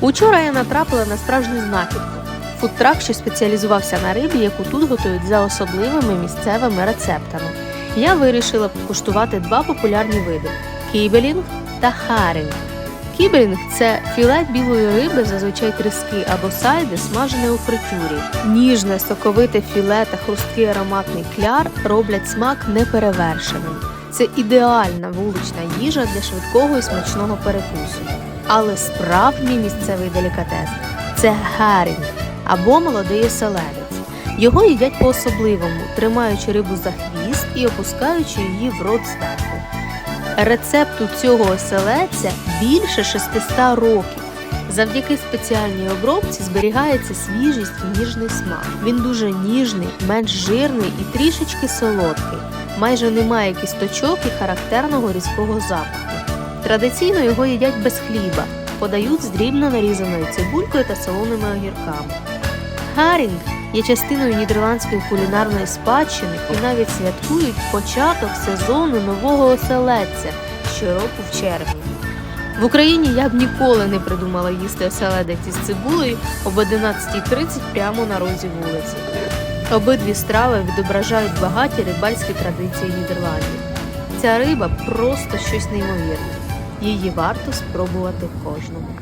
Учора я натрапила на справжню знахідку. Фудтрак, що спеціалізувався на рибі, яку тут готують за особливими місцевими рецептами. Я вирішила покуштувати два популярні види кібелінг та харінг. Кіберінг це філе білої риби, зазвичай тріски або сайди, смажене у фритюрі. Ніжне, соковите філе та хрусткий ароматний кляр роблять смак неперевершеним. Це ідеальна вулична їжа для швидкого і смачного перекусу. Але справжній місцевий делікатес це гарінг або молодий оселедець. Його їдять по-особливому, тримаючи рибу за хвіст і опускаючи її в рот зверху. Рецепту цього оселедця більше 600 років. Завдяки спеціальній обробці зберігається свіжість і ніжний смак. Він дуже ніжний, менш жирний і трішечки солодкий. Майже немає кісточок і характерного різкого запаху. Традиційно його їдять без хліба, подають з дрібно нарізаною цибулькою та солоними огірками. Гарінг є частиною нідерландської кулінарної спадщини і навіть святкують початок сезону нового оселедця щороку в червні. В Україні я б ніколи не придумала їсти оселедець із цибулею об 11.30 прямо на розі вулиці. Обидві страви відображають багаті рибальські традиції Нідерландів. Ця риба просто щось неймовірне. Її варто спробувати кожному.